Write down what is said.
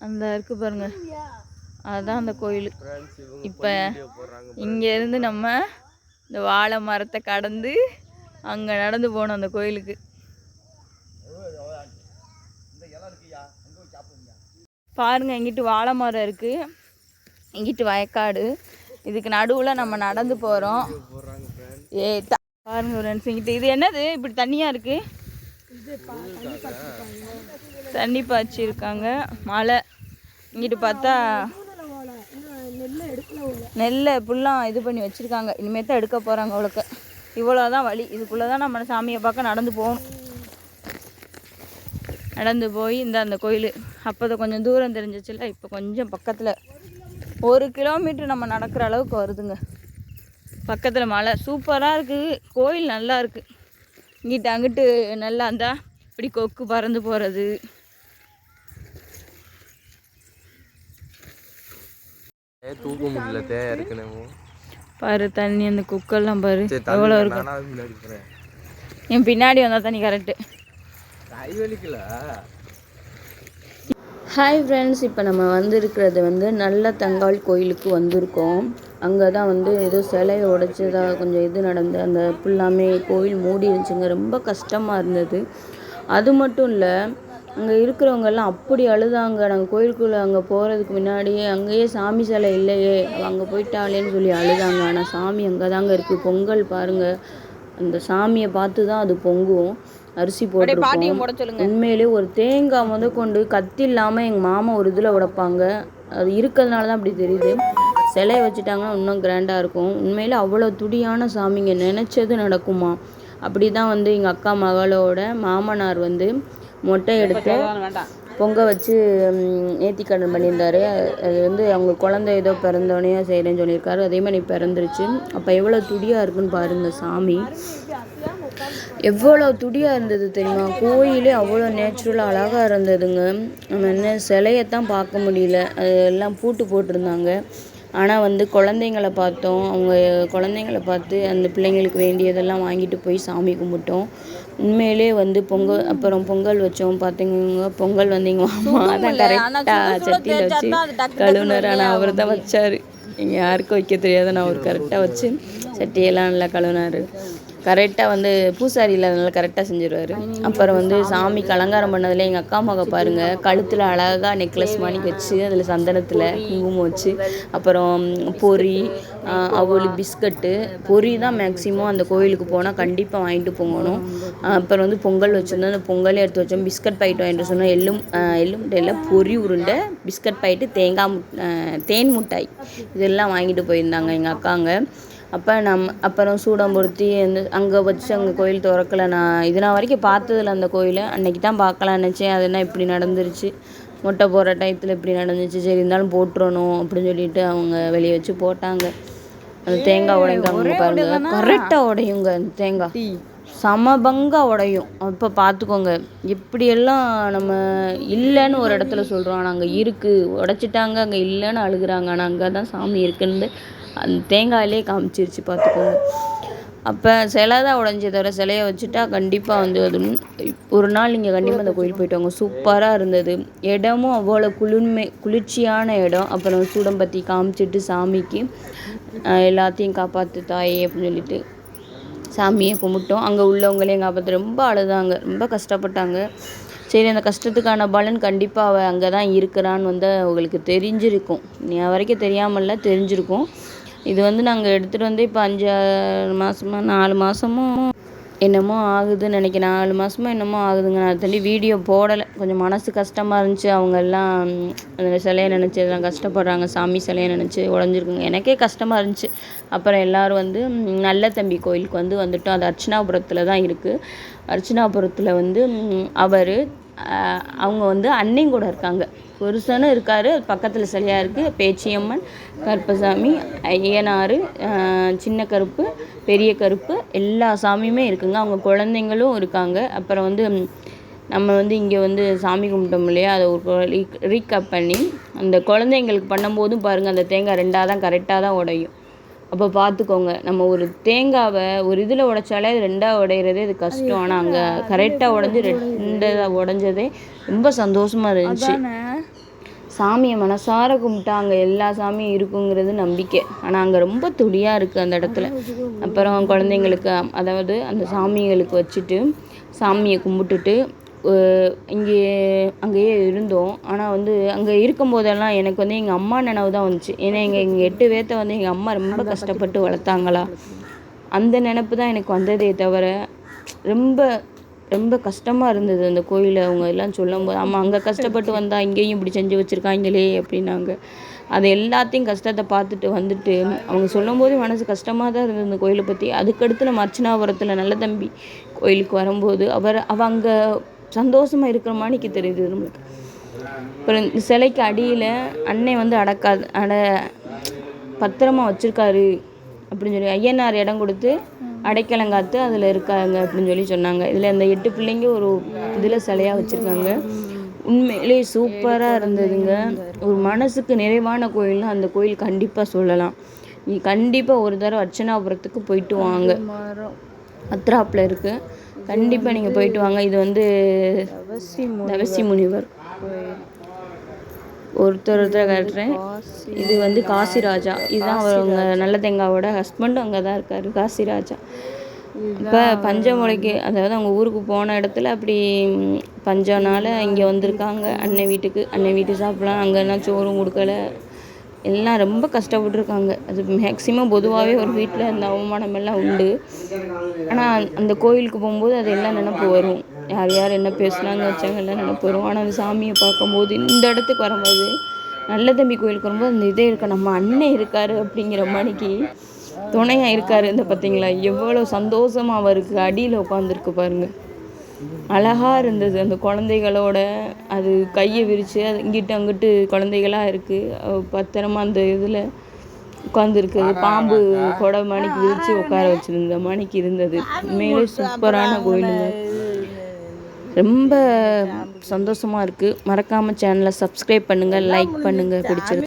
அந்த இருக்கு பாருங்க. அதுதான் அந்த கோயில். இப்போ இங்கேருந்து நம்ம இந்த வாழை மரத்தை கடந்து அங்கே நடந்து போகணும் அந்த கோயிலுக்கு. பாருங்க இங்கிட்டு வாழை மரம் இருக்கு. இங்கிட்டு வயக்காடு. இதுக்கு நடுவில் நம்ம நடந்து போகிறோம் ஏ த- பாருங்க ஃப்ரெண்ட்ஸ் இங்கிட்டு இது என்னது? இப்படி தண்ணியாக இருக்கு? தண்ணி பாய்ச்சிருக்காங்க. மழை. இங்கிட்டு பார்த்தா நெல்லை ஃபுல்லாக இது பண்ணி வச்சுருக்காங்க. இனிமேல் தான் எடுக்க போகிறாங்க அவளுக்கு. இவ்வளோ தான் வழி. இதுக்குள்ளே தான் நம்ம சாமியை பார்க்க நடந்து போகணும். நடந்து போய் இந்த அந்த கோயில். அப்போ கொஞ்சம் தூரம் தெரிஞ்சிச்சுல இப்போ கொஞ்சம் பக்கத்தில். ஒரு கிலோமீட்டர் நம்ம நடக்கிற அளவுக்கு வருதுங்க. பக்கத்தில் மலை சூப்பராக இருக்குது. கோயில் நல்லா இருக்குது. இங்கிட்டு அங்கிட்டு நல்லா இருந்தா இப்படி கொக்கு பறந்து போகிறது தூக்க முடியல தே ஏற்கனவே பாரு தண்ணி அந்த குக்கெல்லாம் பாரு. எவ்வளோ இருக்கும் என் பின்னாடி வந்தால் தண்ணி கரெக்டு கை வலிக்கல. ஹாய் ஃப்ரெண்ட்ஸ் இப்போ நம்ம வந்திருக்கிறது வந்து நல்ல தங்காள் கோயிலுக்கு வந்திருக்கோம். அங்கே தான் வந்து ஏதோ சிலையை உடைச்சதா கொஞ்சம் இது நடந்து அந்த ஃபுல்லாமே கோயில் மூடி இருந்துச்சுங்க. ரொம்ப கஷ்டமாக இருந்தது. அது மட்டும் இல்லை அங்கே இருக்கிறவங்க எல்லாம் அப்படி அழுதாங்க. நாங்கள் கோயிலுக்குள்ளே அங்கே போகிறதுக்கு முன்னாடியே அங்கேயே சாமி சிலை இல்லையே அங்கே போயிட்டாளேன்னு சொல்லி அழுதாங்க. ஆனால் சாமி அங்கே தாங்க இருக்குது பொங்கல் பாருங்கள் அந்த சாமியை பார்த்து தான் அது பொங்கும் அரிசி போட்டிருக்கோம் உண்மையிலே ஒரு தேங்காய் முத கொண்டு கத்தி இல்லாமல் எங்கள் மாமா ஒரு இதில் உடைப்பாங்க. அது இருக்கிறதுனால தான் அப்படி தெரியுது. சிலையை வச்சுட்டாங்கன்னா இன்னும் கிராண்டாக இருக்கும். உண்மையிலே அவ்வளோ துடியான சாமிங்க. நினச்சது நடக்குமா? அப்படி தான் வந்து எங்கள் அக்கா மகளோட மாமனார் வந்து மொட்டை எடுத்து பொங்க வச்சு நேர்த்திக்கடன் பண்ணியிருந்தாரு. அது வந்து அவங்க குழந்தை ஏதோ பிறந்தோடனே செய்கிறேன்னு சொல்லியிருக்காரு. அதே மாதிரி பிறந்துருச்சு. அப்போ எவ்வளோ துடியாக இருக்குன்னு பாருங்கள் சாமி. எவ்வளோ துடியாக இருந்தது தெரியுமா? கோயிலே அவ்வளோ நேச்சுரலாக அழகாக இருந்ததுங்க. நம்ம என்ன சிலையத்தான் பார்க்க முடியல. அது எல்லாம் பூட்டு போட்டிருந்தாங்க. ஆனால் வந்து குழந்தைங்கள பார்த்தோம். அவங்க குழந்தைங்கள பார்த்து அந்த பிள்ளைங்களுக்கு வேண்டியதெல்லாம் வாங்கிட்டு போய் சாமி கும்பிட்டோம். உண்மையிலே வந்து பொங்கல் அப்புறம் பொங்கல் வச்சோம். பார்த்தீங்க பொங்கல் வந்து எங்கள் மாமா தான் கரெக்டாக சட்டியில் வச்சு கழுவுனார் ஆனால் அவர் தான் வச்சார். இங்கே யாருக்கும் வைக்க தெரியாத நான் அவர் கரெக்டாக வச்சு சட்டியெல்லாம் நல்லா கழுவினார். கரெக்டாக வந்து பூசாரி இல்லாதனால கரெக்டாக செஞ்சிருவாரு. அப்புறம் வந்து சாமிக்கு அலங்காரம் பண்ணதில் எங்கள் அக்கா மக பாருங்கள் கழுத்தில் அழகாக நெக்லஸ் மாதிரி வச்சு அதில் சந்தனத்தில் குங்குமம் வச்சு அப்புறம் பொரி அவளு பிஸ்கட்டு பொரி தான் மேக்ஸிமம் அந்த கோயிலுக்கு போனால் கண்டிப்பாக வாங்கிட்டு போகணும். அப்புறம் வந்து பொங்கல் வச்சுருந்தோம். அந்த பொங்கலே எடுத்து வச்சோம். பிஸ்கட் பாக்கெட் வாங்கிட்டு சொன்னோம். எள்ளும் எல்லும் எள்ளு முட்டையில் பொரி உருண்டை பிஸ்கட் பாக்கெட்டு தேங்காய் தேன் மிட்டாய் இதெல்லாம் வாங்கிட்டு போயிருந்தாங்க எங்கள் அக்காங்க. அப்போ நம்ம அப்புறம் சூடம்பொருத்தி அந்த அங்கே வச்சு அங்கே கோயில் திறக்கல. நான் இது நான் வரைக்கும் பார்த்ததில்ல அந்த கோயிலை. அன்னைக்கு தான் பார்க்கலான்னு நினச்சேன். அது என்ன இப்படி நடந்துருச்சு? மொட்டை போடுற டயத்தில் இப்படி நடந்துச்சு. சரி இருந்தாலும் போட்டுறணும் அப்படின்னு சொல்லிட்டு அவங்க வெளியே வச்சு போட்டாங்க. அந்த தேங்காய் உடைங்க பாருங்க. கரெக்டாக உடையுங்க அந்த தேங்காய். சமபங்கா உடையும். அப்போ பார்த்துக்கோங்க. எப்படியெல்லாம் நம்ம இல்லைன்னு ஒரு இடத்துல சொல்கிறோம் ஆனால் அங்கே இருக்குது உடைச்சிட்டாங்க. அங்கே இல்லைன்னு அழுகுறாங்க. ஆனால் அங்கே தான் சாமி இருக்குன்னு அந்த தேங்காயிலே காமிச்சிருச்சு பார்த்துக்கோங்க. அப்போ சிலை தான் உடஞ்சி தவிர சிலையை வச்சுட்டா கண்டிப்பாக வந்து அது ஒரு நாள் நீங்கள் கண்டிப்பாக அந்த கோயில் போயிட்டு வாங்க. சூப்பராக இருந்தது. இடமும் அவ்வளோ குளிர்மை குளிர்ச்சியான இடம். அப்புறம் சூடம்பத்தி காமிச்சிட்டு சாமிக்கு எல்லாத்தையும் காப்பாற்று தாயே அப்படின்னு சொல்லிட்டு சாமியை கும்பிட்டோம். அங்கே உள்ளவங்களையும் காப்பாற்று ரொம்ப அழுதாங்க. ரொம்ப கஷ்டப்பட்டாங்க. சரி அந்த கஷ்டத்துக்கான பலன் கண்டிப்பாக அவள் அங்கே தான் இருக்கிறான்னு வந்து அவங்களுக்கு தெரிஞ்சிருக்கும். நீ வரைக்கும் தெரியாமல்லாம் தெரிஞ்சிருக்கும். இது வந்து நாங்கள் எடுத்துகிட்டு வந்து இப்போ அஞ்சு மாதமா நாலு மாதமும் என்னமோ ஆகுதுன்னு நினைக்கிறேன். நாலு மாதமோ என்னமோ ஆகுதுங்க நான் தள்ளி வீடியோ போடலை. கொஞ்சம் மனசு கஷ்டமாக இருந்துச்சு. அவங்க எல்லாம் அந்த சிலையை நினச்சி எல்லாம் கஷ்டப்படுறாங்க. சாமி சிலையை நினச்சி உடஞ்சிருக்குங்க. எனக்கே கஷ்டமாக இருந்துச்சு. அப்புறம் எல்லோரும் வந்து நல்ல தம்பி கோயிலுக்கு வந்து வந்துட்டோம். அது அர்ச்சனாபுரத்தில் தான் இருக்குது அர்ச்சனாபுரத்தில் வந்து அவர் அவங்க வந்து அன்னையும் கூட இருக்காங்க. புருஷனும் இருக்கார் பக்கத்தில் சிலையாக இருக்குது பேச்சியம்மன் கருப்பசாமி ஐயனார் சின்ன கருப்பு பெரிய கருப்பு எல்லா சாமியுமே இருக்குங்க. அவங்க குழந்தைங்களும் இருக்காங்க. அப்புறம் வந்து நம்ம வந்து இங்கே வந்து சாமி கும்பிட்டோம் இல்லையா? அதை ஒரு ரீகப் பண்ணி அந்த குழந்தைங்களுக்கு பண்ணும்போதும் பாருங்கள் அந்த தேங்காய் ரெண்டாக தான் கரெக்டாக தான் உடையும். அப்போ பார்த்துக்கோங்க நம்ம ஒரு தேங்காவை ஒரு இதில் உடைச்சாலே அது ரெண்டாக உடையிறதே இது கஷ்டம். ஆனால் அங்கே கரெக்டாக உடஞ்சி ரெண்டாக உடஞ்சதே ரொம்ப சந்தோஷமாக இருந்துச்சு. சாமியை மனசார கும்பிட்டா அங்கே எல்லா சாமியும் இருக்குங்கிறது நம்பிக்கை. ஆனால் அங்கே ரொம்ப துடியாக இருக்குது அந்த இடத்துல. அப்புறம் குழந்தைங்களுக்கு அதாவது அந்த சாமிகளுக்கு வச்சுட்டு சாமியை கும்பிட்டுட்டு இங்கே அங்கேயே இருந்தோம். ஆனால் வந்து அங்கே இருக்கும்போதெல்லாம் எனக்கு வந்து எங்கள் அம்மா நினைவு தான் வந்துச்சு. ஏன்னா எங்கள் எங்கள் எட்டு பேர்த்த வந்து எங்கள் அம்மா ரொம்ப கஷ்டப்பட்டு வளர்த்தாங்களா? அந்த நினப்பு தான் எனக்கு வந்ததே தவிர ரொம்ப ரொம்ப கஷ்டமாக இருந்தது அந்த கோயிலை. அவங்க எல்லாம் சொல்லும்போது ஆமாம் அங்கே கஷ்டப்பட்டு வந்தா இங்கேயும் இப்படி செஞ்சு வச்சுருக்காங்களே அப்படின்னாங்க. அது எல்லாத்தையும் கஷ்டத்தை பார்த்துட்டு வந்துட்டு அவங்க சொல்லும்போது மனசு கஷ்டமாக தான் இருந்தது அந்த கோயிலை பற்றி அதுக்கடுத்துல மர்ச்சனாபுரத்தில் நல்ல தம்பி கோயிலுக்கு வரும்போது அவர் அவ அங்கே சந்தோஷமாக இருக்கிற மாணிக்கு தெரியுது நம்மளுக்கு. அப்புறம் சிலைக்கு அடியில் அன்னை வந்து அடக்காது அட பத்திரமா வச்சுருக்காரு அப்படின்னு சொல்லி ஐயனார் இடம் கொடுத்து அடைக்கலங்காத்து அதில் இருக்காங்க அப்படின்னு சொல்லி சொன்னாங்க. இதில் இந்த எட்டு பிள்ளைங்க ஒரு இதில் சிலையாக வச்சுருக்காங்க. உண்மையிலே சூப்பராக இருந்ததுங்க. ஒரு மனசுக்கு நிறைவான கோயில்னா அந்த கோயில் கண்டிப்பாக சொல்லலாம். நீ கண்டிப்பாக ஒரு தடவை அர்ச்சனாபுரத்துக்கு போயிட்டு வாங்க. அத்ராப்பில் இருக்குது கண்டிப்பாக நீங்கள் போயிட்டு வாங்க. இது வந்து தவசி முனிவர். ஒருத்தர் ஒருத்தர் காட்டுறேன். இது வந்து காசிராஜா. இதுதான் அவங்க நல்ல தேங்காவோட ஹஸ்பண்டும் அங்கே தான் இருக்காரு காசிராஜா. இப்போ பஞ்சமுலைக்கு அதாவது அவங்க ஊருக்கு போன இடத்துல அப்படி பஞ்சம்னால இங்கே வந்திருக்காங்க. அண்ணன் வீட்டுக்கு அண்ணன் வீட்டு சாப்பிடலாம். அங்கெல்லாம் சோறும் கொடுக்கல. எல்லாம் ரொம்ப கஷ்டப்பட்டுருக்காங்க. அது மேக்சிமம் பொதுவாகவே ஒரு வீட்டில் அந்த அவமானம் எல்லாம் உண்டு. ஆனால் அந்த கோயிலுக்கு போகும்போது அது எல்லாம் நினப்பு வரும். யார் யார் என்ன பேசுனாங்க வச்சாங்க எல்லாம் நினப்பு வரும். ஆனால் அந்த சாமியை பார்க்கும்போது இந்த இடத்துக்கு வரும்போது நல்ல தம்பி கோயிலுக்கு வரும்போது அந்த இதே இருக்க. நம்ம அண்ணன் இருக்காரு அப்படிங்கிற மணிக்கு துணையாக இருக்காரு. இந்த பார்த்தீங்களா? எவ்வளோ சந்தோஷமாக அவருக்கு அடியில் உட்காந்துருக்கு பாருங்கள் அழகா இருந்தது. அந்த குழந்தைகளோட அது கையை விரித்து அது இங்கிட்டு அங்கிட்டு குழந்தைகளாக இருக்குது பத்திரமா அந்த இதில் உட்காந்துருக்கு பாம்பு கொடை மணிக்கு விரித்து உட்கார வச்சிருந்த மணிக்கு இருந்தது. உண்மையிலே சூப்பரான கோயிலுங்க. ரொம்ப சந்தோஷமா இருக்குது மறக்காமல் சேனலை சப்ஸ்கிரைப் பண்ணுங்கள் லைக் பண்ணுங்கள் பிடிச்சிருக்கு